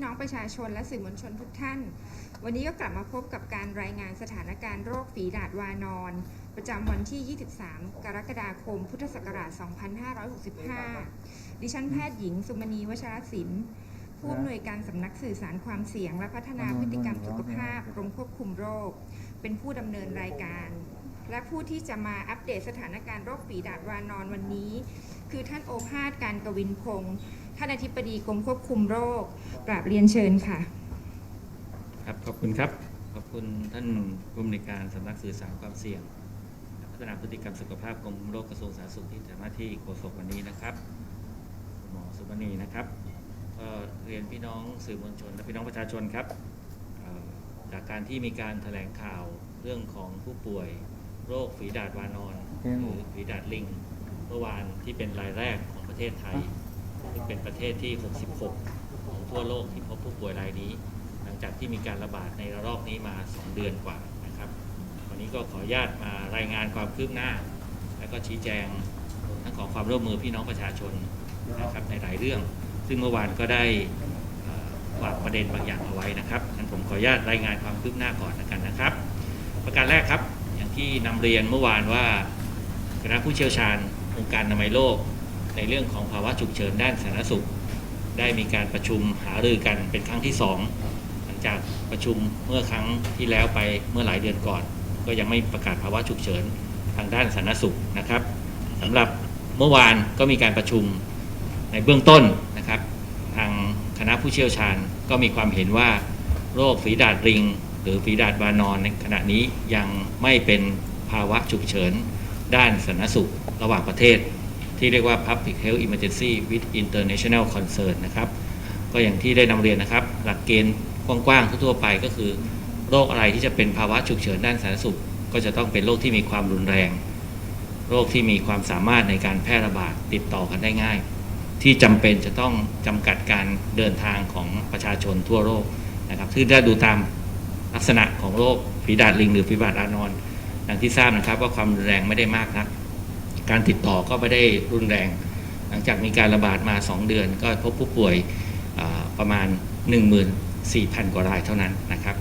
ี่น้องประชาชนและสื่อมวลชนทุกท่าน วันนี้ก็กลับมาพบกับการรายงานสถานการณ์โรคฝีดาดวานอน ประจำวันที่ 23 กรกฎาคม พุทธศักราช 2565 ดิฉันแพทย์หญิง สุมณีวชรศิลป์ผู้อำนวยการสำนักสื่อสารความเสี่ยง และพัฒนาพฤติกรรมสุขภาพกรมควบคุมโรค เป็นผู้ดำเนินรายการ และผู้ที่จะมาอัปเดตสถานการณ์โรคฝีดาดวานอนวันนี้ คือท่านโอภาสการกวินพงศ์ ท่านอธิบดีกรมควบคุมโรคกราบเรียนเชิญค่ะ ครับขอบคุณครับ ขอบคุณท่านผู้อำนวยการสำนักสื่อสารความเสี่ยง พัฒนาพฤติกรรมสุขภาพกรมโรคกระทรวงสาธารณสุขที่ทำหน้าที่โฆษกวันนี้นะครับ หมอสุวรรณีนะครับก็เรียนพี่น้องสื่อมวลชนและพี่น้องประชาชนครับจากการที่มีการแถลงข่าวเรื่องของผู้ป่วยโรคฝีดาดวานอนหรือฝีดาดลิงเมื่อวานที่เป็นรายแรกของประเทศไทย ซึ่งเป็นประเทศที่ 66 ของทั่วโลกที่พบผู้ป่วยรายนี้ หลังจากที่มีการระบาดในระลอกนี้มา 2 เดือนกว่านะครับ วันนี้ก็ขออนุญาตมารายงานความคืบหน้า และก็ชี้แจงทั้งขอความร่วมมือพี่น้องประชาชนนะครับในหลายเรื่อง ซึ่งเมื่อวานก็ได้เอ่อวางประเด็นบางอย่างเอาไว้นะครับงั้นผมขออนุญาตรายงานความคืบหน้าก่อนกันนะครับ ประการแรกครับ อย่างที่นำเรียนเมื่อวานว่าคณะผู้เชี่ยวชาญองค์การอนามัยโลก ในเรื่องของภาวะฉุกเฉินด้านสาธารณสุข ได้มีการประชุมหารือกันเป็นครั้งที่สองหลังจากประชุมเมื่อครั้งที่แล้วไปเมื่อหลายเดือนก่อน ก็ยังไม่ประกาศภาวะฉุกเฉินทางด้านสาธารณสุขนะครับสำหรับเมื่อวานก็มีการประชุมในเบื้องต้นนะครับ ทางคณะผู้เชี่ยวชาญก็มีความเห็นว่าโรคฝีดาดริง หรือฝีดาดวานอนในขณะนี้ยังไม่เป็นภาวะฉุกเฉินด้านสาธารณสุขระหว่างประเทศ ที่เรียกว่า Public Health Emergency with International Concern นะครับ ก็อย่างที่ได้นำเรียนนะครับ หลักเกณฑ์กว้างๆทั่วๆไปก็คือ โรคอะไรที่จะเป็นภาวะฉุกเฉินด้านสาธารณสุข ก็จะต้องเป็นโรคที่มีความรุนแรง โรคที่มีความสามารถในการแพร่ระบาดติดต่อกันได้ง่าย ที่จำเป็นจะต้องจำกัดการเดินทางของประชาชนทั่วโลกนะครับซึ่งถ้าดูตามลักษณะของโรคฝีดาดลิงหรือฝีดาดอานอนอย่างที่ทราบนะครับว่าความรุนแรงไม่ได้มากนัก การติดต่อก็ไม่ได้รุนแรง หลังจากมีการระบาดมา 2 เดือน ก็พบผู้ป่วยประมาณ 14,000 กว่ารายเท่านั้นนะครับ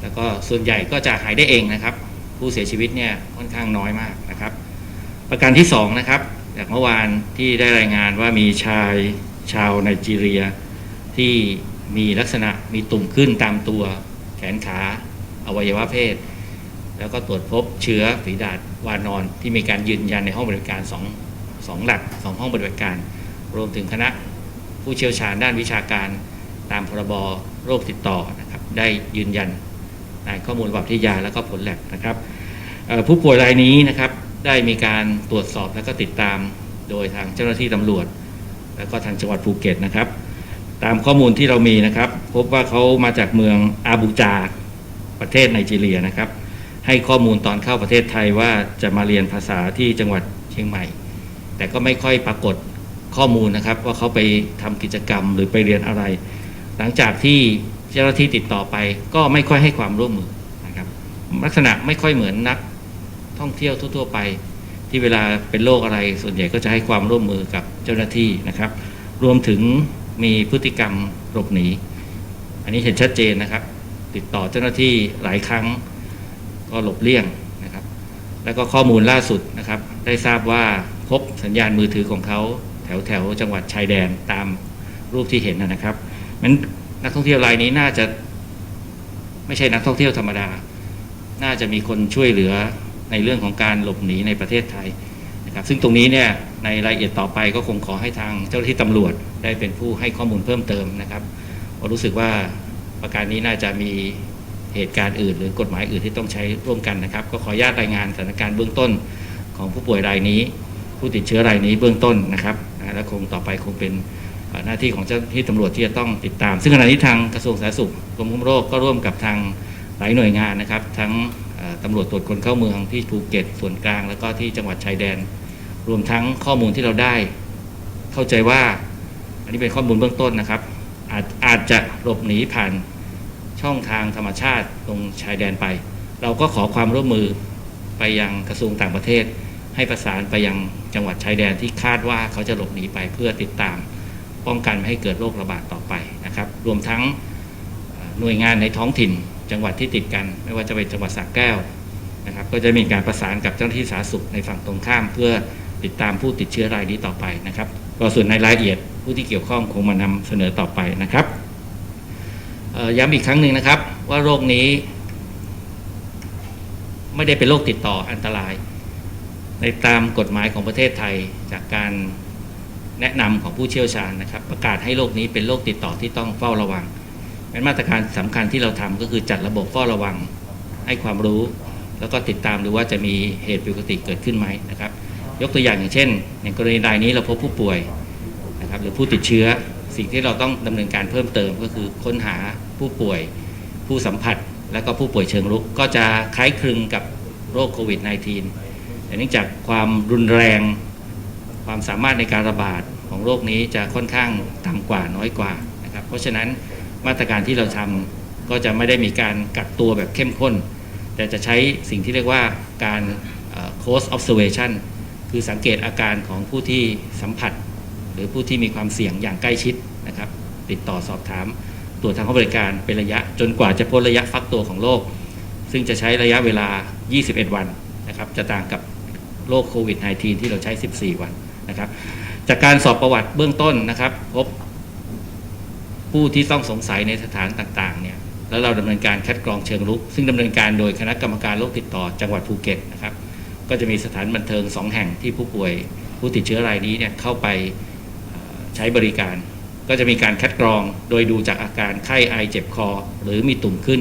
แล้วก็ส่วนใหญ่ก็จะหายได้เองนะครับ ผู้เสียชีวิตเนี่ยค่อนข้างน้อยมากนะครับ ประการที่2นะครับจากเมื่อวานที่ได้รายงานว่ามีชายชาวไนจีเรีย ที่มีลักษณะมีตุ่มขึ้นตามตัวแขนขาอวัยวะเพศ แล้วก็ตรวจพบเชื้อฝีดาด วานอนที่มีการยืนยันในห้องบริการสอสองหลักสองห้องปฏิบัติการ รวมถึงคณะผู้เชี่ยวชาญด้านวิชาการตามพรบโรคติดต่อนะครับได้ยืนยันในข้อมูลประวัติยาและก็ผลแลบนะครับผู้ป่วยรายนี้นะครับได้มีการตรวจสอบและก็ติดตามโดยทางเจ้าหน้าที่ตำรวจ แล้วก็ทางจังหวัดภูเก็ตนะครับ ตามข้อมูลที่เรามีนะครับ พบว่าเขามาจากเมืองอาบูจาประเทศไนจีเรียนะครับ ให้ข้อมูลตอนเข้าประเทศไทยว่าจะมาเรียนภาษาที่จังหวัดเชียงใหม่ แต่ก็ไม่ค่อยปรากฏข้อมูลนะครับ ว่าเขาไปทำกิจกรรมหรือไปเรียนอะไร หลังจากที่เจ้าหน้าที่ติดต่อไป ก็ไม่ค่อยให้ความร่วมมือนะครับ ลักษณะไม่ค่อยเหมือนนักท่องเที่ยวทั่ว ๆ ไป ที่เวลาเป็นโรคอะไร ส่วนใหญ่ก็จะให้ความร่วมมือกับเจ้าหน้าที่นะครับ รวมถึงมีพฤติกรรมหลบหนี อันนี้เห็นชัดเจนนะครับ ติดต่อเจ้าหน้าที่หลายครั้ง ก็หลบเลี่ยงนะครับ แล้วก็ข้อมูลล่าสุดนะครับ ได้ทราบว่าพบสัญญาณมือถือของเขาแถวแถวจังหวัดชายแดนตามรูปที่เห็นนะครับนั้นนักท่องเที่ยวรายนี้น่าจะ ไม่ใช่นักท่องเที่ยวธรรมดา น่าจะมีคนช่วยเหลือในเรื่องของการหลบหนีในประเทศไทยนะครับ ซึ่งตรงนี้เนี่ยในรายละเอียดต่อไปก็คงขอให้ทางเจ้าหน้าที่ตำรวจได้เป็นผู้ให้ข้อมูลเพิ่มเติมนะครับรู้สึกว่าประการนี้น่าจะมี เหตุการณ์อื่น หรือกฎหมายอื่นที่ต้องใช้ร่วมกันนะครับ ก็ขออนุญาตรายงานสถานการณ์เบื้องต้นของผู้ป่วยรายนี้ ผู้ติดเชื้อรายนี้เบื้องต้นนะครับและคงต่อไปคงเป็นหน้าที่ของเจ้าหน้าที่ตำรวจที่จะต้องติดตาม ซึ่งขณะนี้ทางกระทรวงสาธารณสุขกรมควบคุมโรคก็ร่วมกับทางหลายหน่วยงานนะครับ ทั้งตำรวจตรวจคนเข้าเมืองที่ภูเก็ตส่วนกลาง แล้วก็ที่จังหวัดชายแดน รวมทั้งข้อมูลที่เราได้ เข้าใจว่า อันนี้เป็นข้อมูลเบื้องต้นนะครับ อาจอาจจะหลบหนีผ่าน ช่องทางธรรมชาติตรงชายแดนไป เราก็ขอความร่วมมือไปยังกระทรวงต่างประเทศ ให้ประสานไปยังจังหวัดชายแดนที่คาดว่าเขาจะหลบหนีไปเพื่อติดตาม ป้องกันไม่ให้เกิดโรคระบาดต่อไปนะครับ รวมทั้งหน่วยงานในท้องถิ่น จังหวัดที่ติดกัน ไม่ว่าจะเป็นจังหวัดสระแก้วนะครับ ก็จะมีการประสานกับเจ้าหน้าที่สาธารณสุขในฝั่งตรงข้าม เพื่อติดตามผู้ติดเชื้อรายนี้ต่อไปนะครับก็ส่วนในรายละเอียดผู้ที่เกี่ยวข้องคงมานำเสนอต่อไปนะครับ ย้ำอีกครั้งหนึ่งนะครับ ว่าโรคนี้ ไม่ได้เป็นโรคติดต่ออันตราย ในตามกฎหมายของประเทศไทยจากการแนะนำของผู้เชี่ยวชาญนะครับ ประกาศให้โรคนี้เป็นโรคติดต่อที่ต้องเฝ้าระวังเป็นมาตรการสำคัญที่เราทำก็คือจัดระบบเฝ้าระวัง ให้ความรู้ แล้วก็ติดตามดูว่าจะมีเหตุผิดปกติเกิดขึ้นไหมนะครับ ยกตัวอย่างอย่างเช่น ในกรณีรายนี้เราพบผู้ป่วยนะครับหรือผู้ติดเชื้อ สิ่งที่เราต้องดำเนินการเพิ่มเติมก็คือค้นหาผู้ป่วยผู้สัมผัส และก็ผู้ป่วยเชิงรุกก็จะคล้ายคลึงกับโรคโควิด -19 แต่เนื่องจากความรุนแรง ความสามารถในการระบาดของโรคนี้จะค่อนข้างต่ำกว่าน้อยกว่านะครับ เพราะฉะนั้นมาตรการที่เราทำก็จะไม่ได้มีการกักตัวแบบเข้มข้น แต่จะใช้สิ่งที่เรียกว่าการ close observation คือสังเกตอาการของผู้ที่สัมผัส หรือผู้ที่มีความเสี่ยงอย่างใกล้ชิด ติดต่อสอบถามตรวจทางข้าบริการเป็นระยะจนกว่าจะพ้นระยะฟักตัวของโรคซึ่งจะใช้ระยะเวลา 21 วันนะครับ จะต่างกับโรคโควิด -19 ที่เราใช้ 14 วันนะครับ จากการสอบประวัติเบื้องต้นนะครับ พบผู้ที่ต้องสงสัยในสถานต่างๆเนี่ยแล้วเราดำเนินการคัดกรองเชิงรุก ซึ่งดำเนินการโดยคณะกรรมการโรคติดต่อจังหวัดภูเก็ตนะครับ ก็จะมีสถานบันเทิง 2 แห่งที่ผู้ป่วยผู้ติดเชื้อรายนี้เนี่ยเข้าไปใช้บริการ ก็จะมีการคัดกรองโดยดูจากอาการไข้ไอเจ็บคอ หรือมีตุ่มขึ้น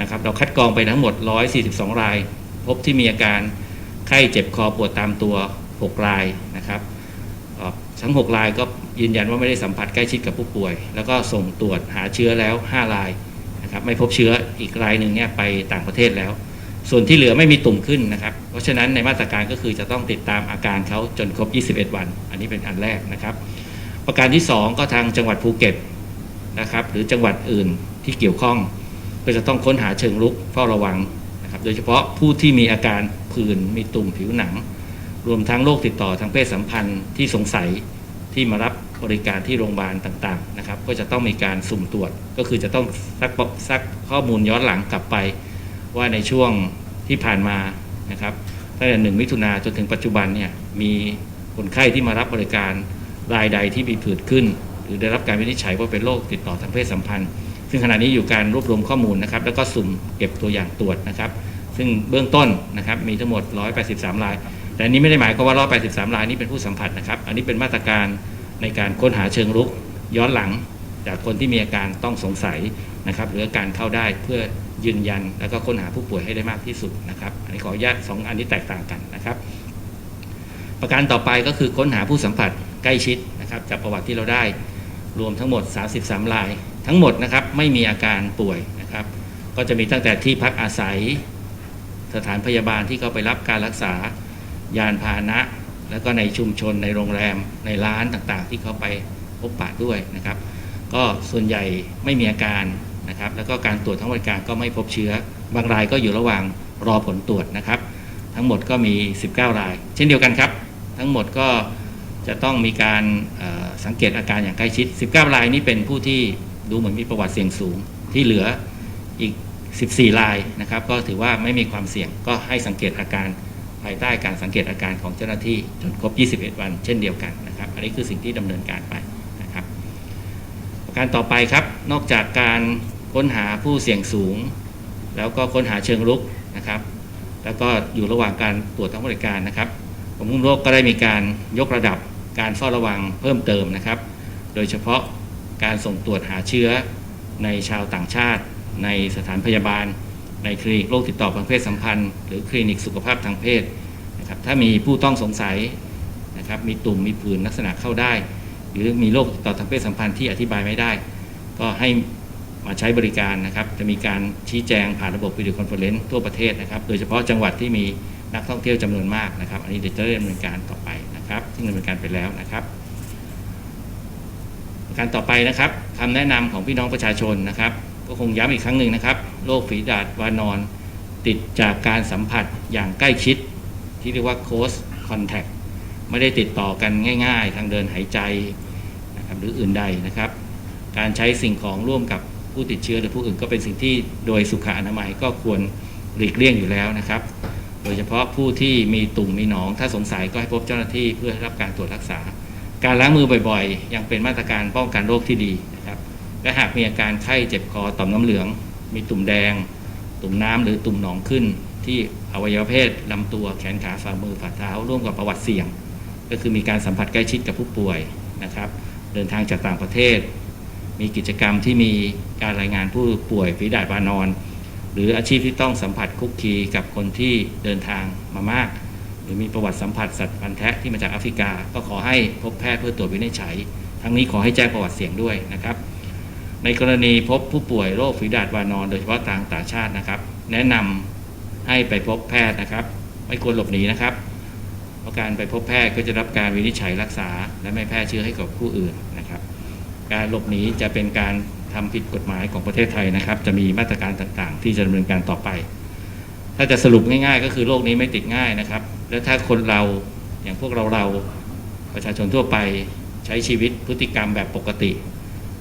นะครับเราคัดกรองไปทั้งหมด 142 ราย พบที่มีอาการไข้เจ็บคอปวดตามตัว 6 รายนะครับทั้ง 6 รายก็ยืนยันว่าไม่ได้สัมผัสใกล้ชิดกับผู้ป่วย แล้วก็ส่งตรวจหาเชื้อแล้ว 5 รายนะครับไม่พบเชื้ออีกรายหนึ่งเนี่ยไปต่างประเทศแล้ว ส่วนที่เหลือไม่มีตุ่มขึ้นนะครับ เพราะฉะนั้นในมาตรการก็คือจะต้องติดตามอาการเขาจนครบ 21 วัน อันนี้เป็นอันแรกนะครับ ประการที่ 2 ก็ทางจังหวัดภูเก็ตนะครับ หรือจังหวัดอื่นที่เกี่ยวข้องก็จะต้องค้นหาเชิงลุกเฝ้าระวังนะครับ โดยเฉพาะผู้ที่มีอาการผื่นมีตุ่มผิวหนัง รวมทั้งโรคติดต่อทางเพศสัมพันธ์ที่สงสัยที่มารับบริการที่โรงพยาบาลต่างๆนะครับ ก็จะต้องมีการสุ่มตรวจ ก็คือจะต้องซักซักข้อมูลย้อนหลังกลับไป ว่าในช่วงที่ผ่านมานะครับตั้งแต่หนึ่งมิถุนาจนถึงปัจจุบันเนี่ยมีคนไข้ที่มารับบริการ รายใดที่มีผื่นขึ้น หรือได้รับการวินิจฉัยว่าเป็นโรคติดต่อทางเพศสัมพันธ์ ซึ่งขณะนี้อยู่การรวบรวมข้อมูลนะครับ แล้วก็สุ่มเก็บตัวอย่างตรวจนะครับ ซึ่งเบื้องต้นนะครับมีทั้งหมด 183 ราย แต่อันนี้ไม่ได้หมายความว่า 183 รายนี้เป็นผู้สัมผัสนะครับ อันนี้เป็นมาตรการในการค้นหาเชิงรุกย้อนหลัง จากคนที่มีอาการต้องสงสัยนะครับ หรืออาการเข้าได้เพื่อยืนยัน แล้วก็ค้นหาผู้ป่วยให้ได้มากที่สุดนะครับ อันนี้ขออนุญาตสองอันนี้แตกต่างกันนะครับ ประการต่อไปก็คือค้นหาผู้สัมผัส ใกล้ชิดนะครับจากประวัติที่เราได้รวมทั้งหมด 33ราย ทั้งหมดนะครับไม่มีอาการป่วยนะครับ ก็จะมีตั้งแต่ที่พักอาศัยสถานพยาบาลที่เขาไปรับการรักษายานพาหนะ แล้วก็ในชุมชนในโรงแรมในร้านต่างๆ ที่เขาไปพบปะด้วยนะครับ ก็ส่วนใหญ่ไม่มีอาการนะครับ แล้วก็การตรวจทั้งบริการก็ไม่พบเชื้อ บางรายก็อยู่ระหว่างรอผลตรวจนะครับ ทั้งหมดก็มี 19 ราย เช่นเดียวกันครับ ทั้งหมดก็ จะต้องมีการสังเกตอาการอย่างใกล้ชิด 19 รายนี้เป็นผู้ที่ดูเหมือนมีประวัติเสี่ยงสูง ที่เหลืออีก 14 รายนะครับ ก็ถือว่าไม่มีความเสี่ยงก็ให้สังเกตอาการภายใต้การสังเกตอาการของเจ้าหน้าที่จนครบ 21 วันเช่นเดียวกันนะครับ อันนี้คือสิ่งที่ดำเนินการไปนะครับ ประการต่อไปครับ นอกจากการค้นหาผู้เสี่ยงสูง แล้วก็ค้นหาเชิงรุกนะครับ แล้วก็อยู่ระหว่างการตรวจทั้งบริการนะครับ กรมควบคุมโรคก็ได้มีการยกระดับการเฝ้าระวังเพิ่มเติมนะครับ โดยเฉพาะการส่งตรวจหาเชื้อในชาวต่างชาติ ในสถานพยาบาล ในคลินิกโรคติดต่อทางเพศสัมพันธ์ หรือคลินิกสุขภาพทางเพศนะครับถ้ามีผู้ต้องสงสัยนะครับมีตุ่มมีผื่นลักษณะเข้าได้ หรือมีโรคติดต่อทางเพศสัมพันธ์ที่อธิบายไม่ได้ ก็ให้มาใช้บริการนะครับ จะมีการชี้แจงผ่านระบบวิดีโอคอนเฟอเรนซ์ทั่วประเทศนะครับ โดยเฉพาะจังหวัดที่มี นักท่องเที่ยวจำนวนมากนะครับ อันนี้เดี๋ยวจะได้ดำเนินการต่อไปนะครับ ซึ่งดำเนินการไปแล้วนะครับ การต่อไปนะครับคำแนะนำของพี่น้องประชาชนนะครับ ก็คงย้ำอีกครั้งหนึ่งนะครับโรคฝีดาษวานอน ติดจากการสัมผัสอย่างใกล้ชิด ที่เรียกว่า close contact ไม่ได้ติดต่อกันง่าย ๆ ทางเดินหายใจนะครับหรืออื่นใดนะครับ การใช้สิ่งของร่วมกับผู้ติดเชื้อหรือผู้อื่นก็เป็นสิ่งที่โดยสุขอนามัยก็ควรหลีกเลี่ยงอยู่แล้วนะครับ โดยเฉพาะผู้ที่มีตุ่มมีหนอง ถ้าสงสัยก็ให้พบเจ้าหน้าที่เพื่อให้รับการตรวจรักษา การล้างมือบ่อยๆ ยังเป็นมาตรการป้องกันโรคที่ดีนะครับและหากมีอาการไข้เจ็บคอต่อมน้ำเหลือง มีตุ่มแดง ตุ่มน้ำหรือตุ่มหนองขึ้น ที่อวัยวะเพศลำตัวแขนขาฝ่ามือฝ่าเท้าร่วมกับประวัติเสี่ยง ก็คือมีการสัมผัสใกล้ชิดกับผู้ป่วยนะครับเดินทางจากต่างประเทศ มีกิจกรรมที่มีการรายงานผู้ป่วยฝีดาดวานอน หรืออาชีพที่ต้องสัมผัสคุกคีกับคนที่เดินทางมามาก หรือมีประวัติสัมผัสสัตว์พันธุ์แทะที่มาจากแอฟริกา ก็ขอให้พบแพทย์เพื่อตรวจวินิจฉัย ทั้งนี้ขอให้แจ้งประวัติเสี่ยงด้วยนะครับ ในกรณีพบผู้ป่วยโรคฝีดาดวานอน โดยเฉพาะต่างต่างชาตินะครับ แนะนำให้ไปพบแพทย์นะครับ ไม่ควรหลบหนีนะครับเพราะการไปพบแพทย์ก็จะรับการวินิจฉัยรักษา และไม่แพร่เชื้อให้กับผู้อื่นนะครับ การหลบหนีจะเป็นการ ทำผิดกฎหมายของประเทศไทยนะครับ จะมีมาตรการต่างๆ ที่จะดำเนินการต่อไป ถ้าจะสรุปง่าย ๆ ก็คือโรคนี้ไม่ติดง่ายนะครับ และถ้าคนเราอย่างพวกเราเราประชาชนทั่วไปใช้ชีวิตพฤติกรรมแบบปกติ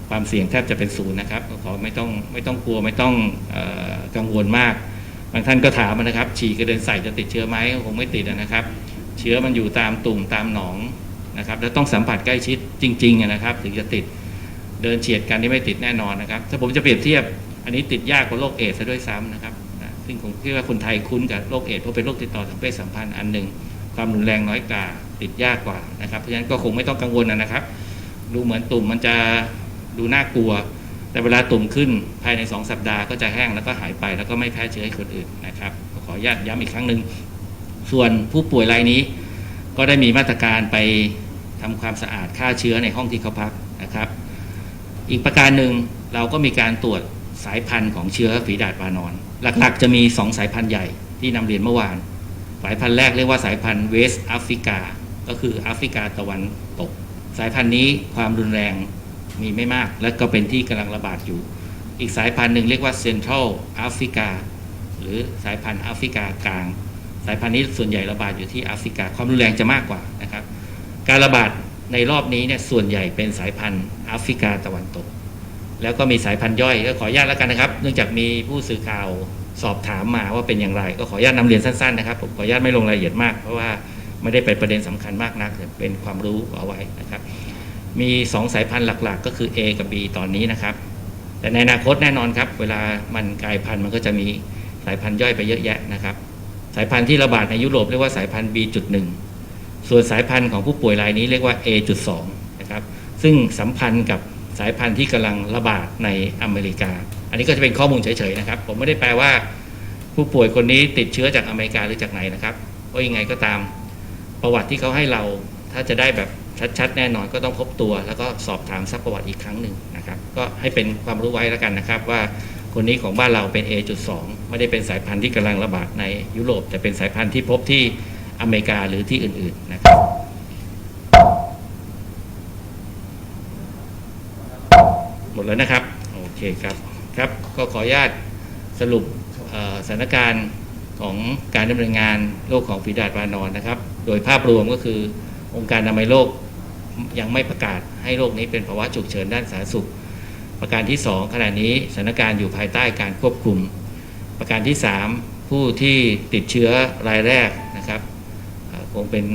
ความเสี่ยงแทบจะเป็นศูนย์นะครับขอไม่ต้องไม่ต้องกลัวไม่ต้องออกังวลมาก บางท่านก็ถามนะครับ ฉี่กระเด็นใส่จะติดเชื้อไหมคงไม่ติดนะครับ เชื้อมันอยู่ตามตุ่มตามหนองนะครับ แล้วต้องสัมผัสใกล้ชิดจริงๆนะครับ ถึงจะติด เดินเฉียดกันที่ไม่ติดแน่นอนนะครับ ถ้าผมจะเปรียบเทียบ อันนี้ติดยากกว่าโรคเอดส์ซะด้วยซ้ำนะครับนะซึ่งผมคิดว่าคนไทยคุ้นกับโรคเอดส์เพราะเป็นโรคติดต่อทางเพศสัมพันธ์อันหนึ่งความรุนแรงน้อยกว่าติดยากกว่านะครับ เพราะฉะนั้นก็คงไม่ต้องกังวลนะครับ ดูเหมือนตุ่มมันจะดูน่ากลัว แต่เวลาตุ่มขึ้นภายใน 2 สัปดาห์ก็จะแห้งแล้วก็หายไปแล้วก็ไม่แพร่เชื้อให้คนอื่นนะครับขออนุญาตย้ำอีกครั้งหนึ่งส่วนผู้ป่วยรายนี้ก็ได้มีมาตรการไปทำความสะอาดฆ่าเชื้อในห้องที่เขาพักนะครับ อีกประการหนึ่งเราก็มีการตรวจสายพันธุ์ของเชื้อฝีดาดวานอน หลักๆ จะมี 2 สายพันธุ์ใหญ่ที่นำเรียนเมื่อวาน สายพันธุ์แรกเรียกว่าสายพันธุ์เวสต์แอฟริกา ก็คือแอฟริกาตะวันตก สายพันธุ์นี้ความรุนแรงมีไม่มาก และก็เป็นที่กำลังระบาดอยู่ อีกสายพันธุ์หนึ่งเรียกว่าเซ็นทรัลแอฟริกาหรือสายพันธุ์แอฟริกากลาง สายพันธุ์นี้ส่วนใหญ่ระบาดอยู่ที่แอฟริกาความรุนแรงจะมากกว่านะครับ การระบาด ในรอบนี้เนี่ยส่วนใหญ่เป็นสายพันธุ์แอฟริกาตะวันตก แล้วก็มีสายพันธุ์ย่อยก็ขออนุญาตแล้วกันนะครับ เนื่องจากมีผู้สื่อข่าวสอบถามมาว่าเป็นอย่างไร ก็ขออนุญาตนำเรียนสั้นๆนะครับผมขออนุญาตไม่ลงรายละเอียดมาก เพราะว่าไม่ได้เป็นประเด็นสำคัญมากนักเป็นความรู้เอาไว้นะครับ มี 2 สายพันธุ์หลักๆ ก็คือ A กับ B ตอนนี้นะครับ แต่ในอนาคตแน่นอนครับ เวลามันกลายพันธุ์มันก็จะมีสายพันธุ์ย่อยไปเยอะแยะนะครับ สายพันธุ์ที่ระบาดในยุโรปเรียกว่าสายพันธุ์ B.1 ส่วนสายพันธุ์ของผู้ป่วยรายนี้เรียกว่า A.2 นะครับ ซึ่งสัมพันธ์กับสายพันธุ์ที่กำลังระบาดในอเมริกา อันนี้ก็จะเป็นข้อมูลเฉยๆนะครับ ผมไม่ได้แปลว่า ผู้ป่วยคนนี้ติดเชื้อจากอเมริกาหรือจากไหนนะครับเพราะยังไงก็ตาม ประวัติที่เขาให้เรา ถ้าจะได้แบบชัดๆ แน่นอนก็ต้องพบตัว แล้วก็สอบถามซักประวัติอีกครั้งหนึ่งนะครับ ก็ให้เป็นความรู้ไว้แล้วกันนะครับ ว่าคนนี้ของบ้านเราเป็น A.2 ไม่ได้เป็นสายพันธุ์ที่กำลังระบาดในยุโรป แต่เป็นสายพันธุ์ที่พบที่ อเมริกาหรือที่อื่นๆนะครับหมดแล้วนะครับ โอเคครับครับก็ขออนุญาตสรุปสถานการณ์ของการดำเนินงานโรคของฝีดาดวานอนนะครับ โดยภาพรวมก็คือองค์การอนามัยโลกยังไม่ประกาศให้โรคนี้เป็นภาวะฉุกเฉินด้านสาธารณสุข ประการที่ 2 ขณะนี้สถานการณ์อยู่ภายใต้การควบคุม ประการที่ 3 ผู้ที่ติดเชื้อรายแรกนะครับเอ่อค งเป็น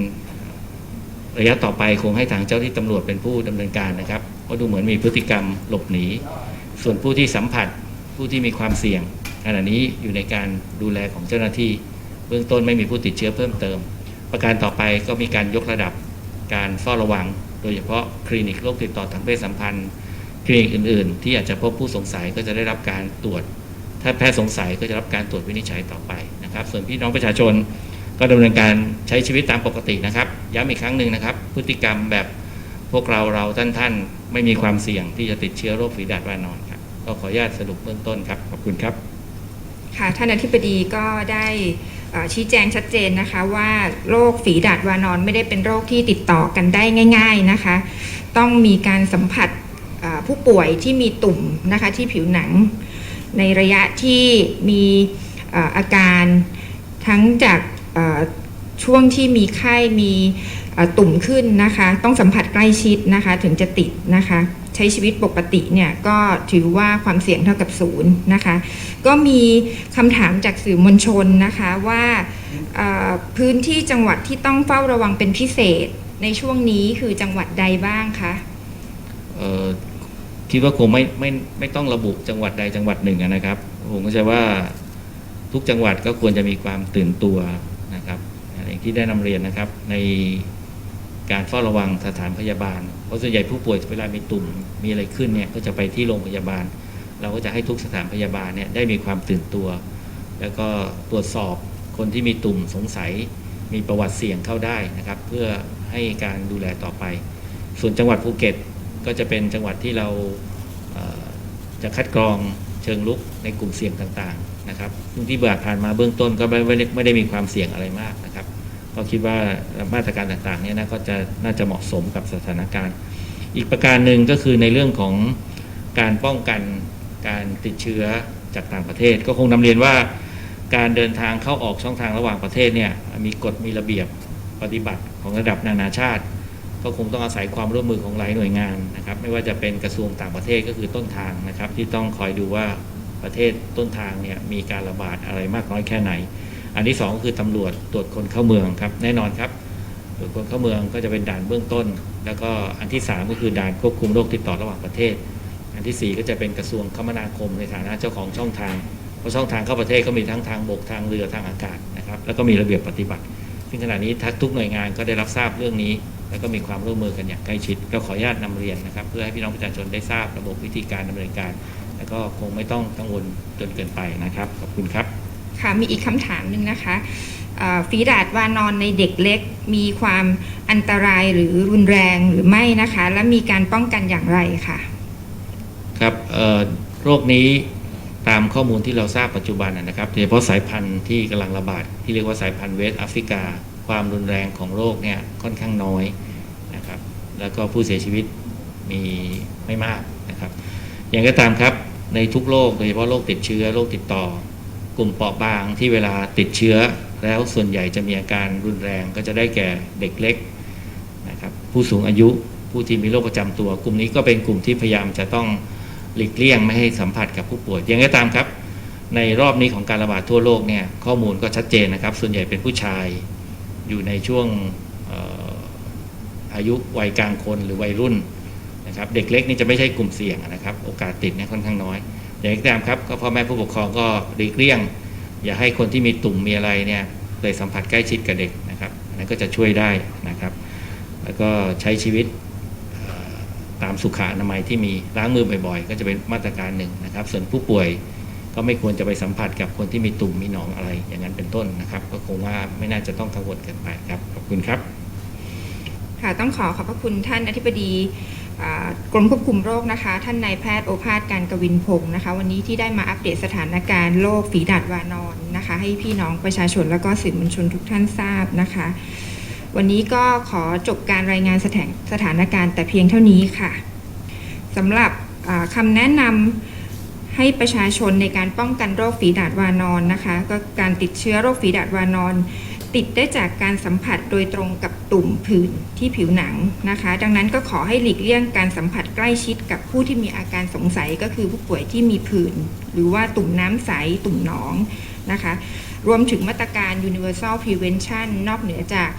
ระยะต่อไปคงให้ทางเจ้าที่ตำรวจเป็นผู้ดำเนินการนะครับเพราะดูเหมือนมีพฤติกรรมหลบหนี ส่วนผู้ที่สัมผัสผู้ที่มีความเสี่ยงขณะนี้อยู่ในการดูแลของเจ้าหน้าที่ เบื้องต้นไม่มีผู้ติดเชื้อเพิ่มเติม ประการต่อไปก็มีการยกระดับการเฝ้าระวัง โดยเฉพาะคลินิกโรคติดต่อทางเพศสัมพันธ์ คลินิกอื่น ๆ ที่อาจจะพบผู้สงสัยก็จะได้รับการตรวจ ถ้าแพทย์สงสัยก็จะรับการตรวจวินิจฉัยต่อไปนะครับ ส่วนพี่น้องประชาชน ก็ดำเนินการใช้ชีวิตตามปกตินะครับ ย้ำอีกครั้งหนึ่งนะครับ พฤติกรรมแบบพวกเราเราท่านท่านๆ ไม่มีความเสี่ยงที่จะติดเชื้อโรคฝีดาดวานอนครับก็ขออนุญาตสรุปเบื้องต้นครับ ขอบคุณครับ ค่ะ ท่านอธิบดีก็ได้ชี้แจงชัดเจนนะคะว่าโรคฝีดาดวานอนไม่ได้เป็นโรคที่ติดต่อกันได้ง่าย ๆนะคะ ต้องมีการสัมผัสผู้ป่วยที่มีตุ่มนะคะที่ผิวหนัง ในระยะที่มีอาการทั้งจาก ช่วงที่มีไข้มีตุ่มขึ้นนะคะ ต้องสัมผัสใกล้ชิดนะคะ ถึงจะติดนะคะ ใช้ชีวิตปกติเนี่ยก็ถือว่าความเสี่ยงเท่ากับศูนย์นะคะ ก็มีคำถามจากสื่อมวลชนนะคะว่าพื้นที่จังหวัดที่ต้องเฝ้าระวังเป็นพิเศษในช่วงนี้คือจังหวัดใดบ้างคะคิดว่าคงไม่ไม่ไม่ต้องระบุจังหวัดใดจังหวัดหนึ่งนะครับ ผมก็จะว่าทุกจังหวัดก็ควรจะมีความตื่นตัว นะครับอย่างที่ได้นำเรียนนะครับ ในการเฝ้าระวังสถานพยาบาล เพราะส่วนใหญ่ผู้ป่วยเวลามีตุ่มมีอะไรขึ้นเนี่ยก็จะไปที่โรงพยาบาล เราก็จะให้ทุกสถานพยาบาลเนี่ยได้มีความตื่นตัว แล้วก็ตรวจสอบคนที่มีตุ่มสงสัย มีประวัติเสี่ยงเข้าได้นะครับ เพื่อให้การดูแลต่อไป ส่วนจังหวัดภูเก็ตก็จะเป็นจังหวัดที่เราจะคัดกรองเชิงลุกในกลุ่มเสี่ยงต่างๆ นะครับซึ่งที่ผ่านมาเบื้องต้นก็ไม่ไม่ได้ไม่ได้มีความเสี่ยงอะไรมากนะครับ ก็คิดว่ามาตรการต่างๆเนี่ยนะก็จะน่าจะเหมาะสมกับสถานการณ์ อีกประการหนึ่งก็คือในเรื่องของการป้องกันการติดเชื้อจากต่างประเทศ ก็คงนำเรียนว่าการเดินทางเข้าออกช่องทางระหว่างประเทศเนี่ยมีกฎมีระเบียบปฏิบัติของระดับนานาชาติ ก็คงต้องอาศัยความร่วมมือของหลายหน่วยงานนะครับ ไม่ว่าจะเป็นกระทรวงต่างประเทศก็คือต้นทางนะครับ ที่ต้องคอยดูว่า ประเทศต้นทางเนี่ยมีการระบาดอะไรมากน้อยแค่ไหน อันที่สองก็คือตำรวจตรวจคนเข้าเมืองครับแน่นอนครับตรวจคนเข้าเมืองก็จะเป็นด่านเบื้องต้น แล้วก็อันที่สามก็คือด่านควบคุมโรคติดต่อระหว่างประเทศ อันที่สี่ก็จะเป็นกระทรวงคมนาคมในฐานะเจ้าของช่องทางเพราะช่องทางเข้าประเทศก็มีทั้งทางบกทางเรือทางอากาศนะครับแล้วก็มีระเบียบปฏิบัติ ซึ่งขณะนี้ทุกหน่วยงานก็ได้รับทราบเรื่องนี้แล้วก็มีความร่วมมือกันอย่างใกล้ชิด ก็ขออนุญาตนำเรียนนะครับ เพื่อให้พี่น้องประชาชนได้ทราบระบบวิธีการดำเนินการ แล้วก็คงไม่ต้องกังวลจนเกินไปนะครับ ขอบคุณครับ ค่ะ มีอีกคำถามหนึ่งนะคะเอ่อฝีดาดวานอนในเด็กเล็กมีความอันตรายหรือรุนแรงหรือไม่นะคะ และมีการป้องกันอย่างไรค่ะครับเอ่อโรคนี้ตามข้อมูลที่เราทราบปัจจุบันนะนะครับโดยเฉพาะสายพันธุ์ที่กำลังระบาดที่เรียกว่าสายพันธุ์เวสต์แอฟริกา ความรุนแรงของโรคเนี่ยค่อนข้างน้อยนะครับ แล้วก็ผู้เสียชีวิตมีไม่มากนะครับ อย่างก็ตามครับ ในทุกโรคโดยเฉพาะโรคติดเชื้อโรคติดต่อ กลุ่มเปราะบางที่เวลาติดเชื้อ แล้วส่วนใหญ่จะมีอาการรุนแรงก็จะได้แก่เด็กเล็กนะครับผู้สูงอายุผู้ที่มีโรคประจำตัว กลุ่มนี้ก็เป็นกลุ่มที่พยายามจะต้องหลีกเลี่ยงไม่ให้สัมผัสกับผู้ป่วยอย่างไร้ตามครับ ในรอบนี้ของการระบาดทั่วโลกเนี่ยข้อมูลก็ชัดเจนนะครับ ส่วนใหญ่เป็นผู้ชายอยู่ในช่วงอายุวัยกลางคนหรือวัยรุ่น นะครับเด็กเล็กนี่จะไม่ใช่กลุ่มเสี่ยงนะครับ โอกาสติดเนี่ยค่อนข้างน้อย อย่างไรก็ตามครับก็พ่อแม่ผู้ปกครองก็หลีกเลี่ยง อย่าให้คนที่มีตุ่มมีอะไรเนี่ยเลยสัมผัสใกล้ชิดกับเด็กนะครับอันนั้นก็จะช่วยได้นะครับ แล้วก็ใช้ชีวิตตามสุขอนามัยที่มีล้างมือบ่อยๆ ก็จะเป็นมาตรการหนึ่งนะครับ ส่วนผู้ป่วยก็ไม่ควรจะไปสัมผัสกับคนที่มีตุ่มมีหนองอะไรอย่างนั้นเป็นต้นนะครับ ก็คงว่าไม่น่าจะต้องกังวลเกินไปครับขอบคุณครับ ค่ะต้องขอขอบพระคุณท่านอธิบดี กรมควบคุมโรคนะคะ ท่านนายแพทย์โอภาสการกวินพงศ์นะคะ วันนี้ที่ได้มาอัปเดตสถานการณ์โรคฝีดาดวานอนนะคะ ให้พี่น้องประชาชนแล้วก็สื่อมวลชนทุกท่านทราบนะคะ วันนี้ก็ขอจบการรายงานสถานสถานการณ์แต่เพียงเท่านี้ค่ะสำหรับคำแนะนำให้ประชาชนในการป้องกันโรคฝีดาดวานอนนะคะ ก็การติดเชื้อโรคฝีดาดวานอน ติดได้จากการสัมผัสโดยตรงกับตุ่มผื่นที่ผิวหนังนะคะ ดังนั้นก็ขอให้หลีกเลี่ยงการสัมผัสใกล้ชิดกับผู้ที่มีอาการสงสัยก็คือผู้ป่วยที่มีผื่น หรือว่าตุ่มน้ำใส ตุ่มหนองนะคะ รวมถึงมาตรการ universal prevention นอกเหนือจาก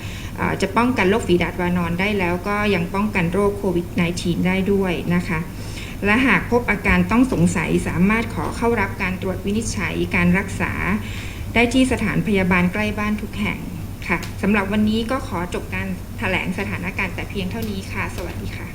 จะป้องกันโรคฝีดาดวานอนได้แล้วก็ยังป้องกันโรคโควิด -19 ได้ด้วยนะคะและหากพบอาการต้องสงสัยสามารถขอเข้ารับการตรวจวินิจฉัยการรักษา ได้ที่สถานพยาบาลใกล้บ้านทุกแห่งค่ะสำหรับวันนี้ก็ขอจบการแถลงสถานการณ์แต่เพียงเท่านี้ค่ะ สวัสดีค่ะ